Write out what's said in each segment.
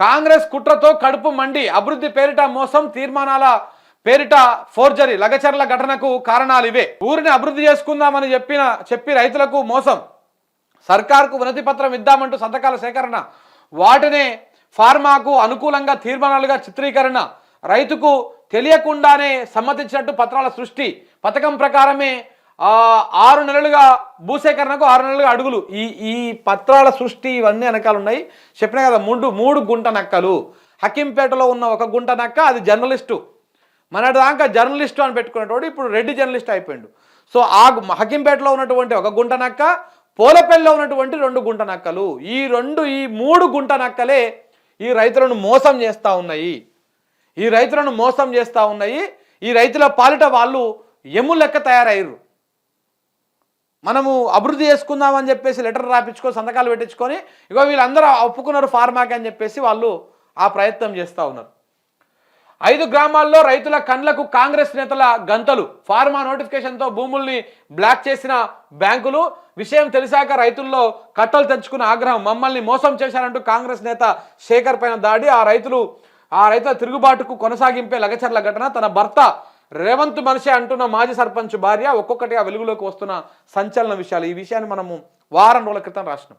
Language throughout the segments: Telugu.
కాంగ్రెస్ కుట్రతో కడుపు మండి అభివృద్ధి పేరిట మోసం తీర్మానాల పేరిట ఫోర్జరీ లగచర్ల ఘటనకు కారణాలు ఇవే. ఊరిని అభివృద్ధి చేసుకుందామని చెప్పిన చెప్పి రైతులకు మోసం. సర్కార్కు వినతి పత్రం ఇద్దామంటూ సంతకాల సేకరణ. వాటినే ఫార్మాకు అనుకూలంగా తీర్మానాలుగా చిత్రీకరణ. రైతుకు తెలియకుండానే సమ్మతించినట్టు పత్రాల సృష్టి. పథకం ప్రకారమే ఆరు నెలలుగా భూసేకరణకు ఆరు నెలలుగా అడుగులు. ఈ ఈ పత్రాల సృష్టి ఇవన్నీ వెనకాల ఉన్నాయి. చెప్పినా కదా మూడు మూడు గుంట నక్కలు. హకీంపేటలో ఉన్న ఒక గుంట నక్క అది జర్నలిస్టు. మనటి దాకా జర్నలిస్టు అని పెట్టుకునేటోడు ఇప్పుడు రెడ్డి జర్నలిస్ట్ అయిపోయాడు. సో ఆ హకీంపేటలో ఉన్నటువంటి ఒక గుంట నక్క పోలపల్లిలో ఉన్నటువంటి రెండు గుంట నక్కలు. ఈ రెండు ఈ మూడు గుంట నక్కలే ఈ రైతులను మోసం చేస్తూ ఉన్నాయి. ఈ రైతులను మోసం చేస్తూ ఉన్నాయి. ఈ రైతుల పాలిట వాళ్ళు ఎమ్ము లెక్క తయారయ్యారు మనము అభివృద్ధి చేసుకుందామని చెప్పేసి లెటర్ రాపించుకొని సంతకాలు పెట్టించుకొని ఇగో వీళ్ళందరూ ఒప్పుకున్నారు ఫార్మాకి అని చెప్పేసి వాళ్ళు ఆ ప్రయత్నం చేస్తూ ఉన్నారు. ఐదు గ్రామాల్లో రైతుల కండ్లకు కాంగ్రెస్ నేతల గంతలు ఫార్మా నోటిఫికేషన్తో భూముల్ని బ్లాక్ చేసిన బ్యాంకులు విషయం తెలిసాక రైతుల్లో కట్టలు తెంచుకున్న ఆగ్రహం మమ్మల్ని మోసం చేశారంటూ కాంగ్రెస్ నేత శేఖర్ పైన దాడి ఆ రైతులు ఆ రైతుల తిరుగుబాటుకు కొనసాగింపే లగచర్ల ఘటన తన భర్త రేవంత్ మనిషి అంటున్న మాజీ సర్పంచ్ భార్య ఒక్కొక్కటిగా వెలుగులోకి వస్తున్న సంచలన విషయాలు. ఈ విషయాన్ని మనము వారం రోజుల క్రితం రాసినాం.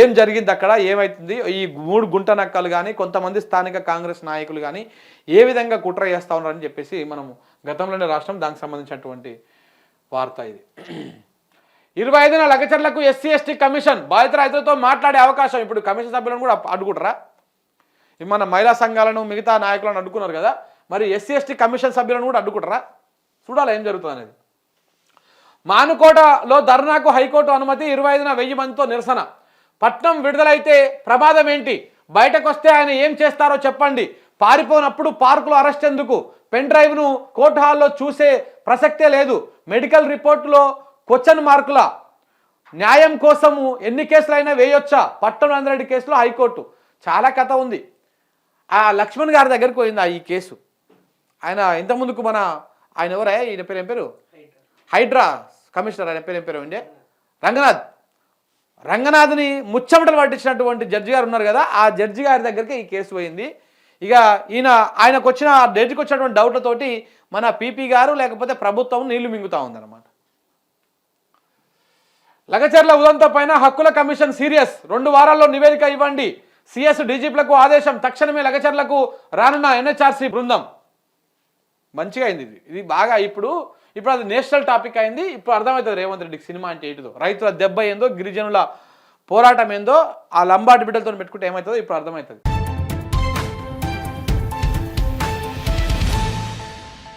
ఏం జరిగింది అక్కడ? ఏమైతుంది? ఈ మూడు గుంట నక్కలు కానీ కొంతమంది స్థానిక కాంగ్రెస్ నాయకులు కానీ ఏ విధంగా కుట్ర చేస్తా ఉన్నారని చెప్పేసి మనము గతంలోనే రాష్ట్రం దానికి సంబంధించినటువంటి వార్త ఇది. ఇరవై ఐదున లగచర్లకు ఎస్సీ ఎస్టీ కమిషన్ బాధిత రైతులతో మాట్లాడే అవకాశం. ఇప్పుడు కమిషన్ సభ్యులను కూడా అడ్డుకుంటారా మన మహిళా సంఘాలను మిగతా నాయకులను అడ్డుకున్నారు కదా. మరి ఎస్సీ ఎస్టీ కమిషన్ సభ్యులను కూడా అడ్డుకుంటారా? చూడాలి ఏం జరుగుతుంది అనేది మానుకోటలో ధర్నాకు హైకోర్టు అనుమతి ఇరవై ఐదున వెయ్యి మందితో నిరసన. పట్నం విడుదలైతే ప్రమాదం ఏంటి? బయటకు వస్తే ఆయన ఏం చేస్తారో చెప్పండి. పారిపోనప్పుడు పార్కులో అరెస్ట్ ఎందుకు? పెన్ డ్రైవ్ను కోర్టు హాల్లో చూసే ప్రసక్తే లేదు. మెడికల్ రిపోర్టులో క్వశ్చన్ మార్కుల. న్యాయం కోసము ఎన్ని కేసులైనా వేయొచ్చా? పట్నం అందరెడ్డి కేసులో హైకోర్టు. చాలా కథ ఉంది. ఆ లక్ష్మణ్ గారి దగ్గరికి పోయింది ఆ ఈ కేసు. ఆయన ఇంతకుముందుకు మన ఆయన ఎవరే ఈయన పేరు ఏం పేరు? హైడ్రా. కమిషనర్ ఆయన పేరు ఏం పేరు అండి? రంగనాథ్. రంగనాథ్ని ముచ్చమటలు పట్టించినటువంటి జడ్జి గారు ఉన్నారు కదా ఆ జడ్జి గారి దగ్గరికి ఈ కేసు పోయింది. ఇక ఈయన ఆయనకు వచ్చిన జడ్జికి వచ్చినటువంటి డౌట్లతోటి మన పీపీ గారు లేకపోతే ప్రభుత్వం నీళ్ళు మింగుతా ఉందన్నమాట. లగచర్ల ఉదంత పైన హక్కుల కమిషన్ సీరియస్. రెండు వారాల్లో నివేదిక ఇవ్వండి. సిఎస్ డీజీపీలకు ఆదేశం. తక్షణమే లగచర్లకు రానున్న ఎన్హెచ్ఆర్సీ బృందం. మంచిగా అయింది ఇది. ఇది బాగా ఇప్పుడు ఇప్పుడు అది నేషనల్ టాపిక్ అయింది. ఇప్పుడు అర్థమవుతుంది రేవంత్ రెడ్డికి సినిమా అంటే ఏంటిదో. రైతుల దెబ్బ ఏందో గిరిజనుల పోరాటం ఏందో ఆ లంబాటి బిడ్డలతో పెట్టుకుంటే ఏమవుతుందో ఇప్పుడు అర్థమవుతుంది.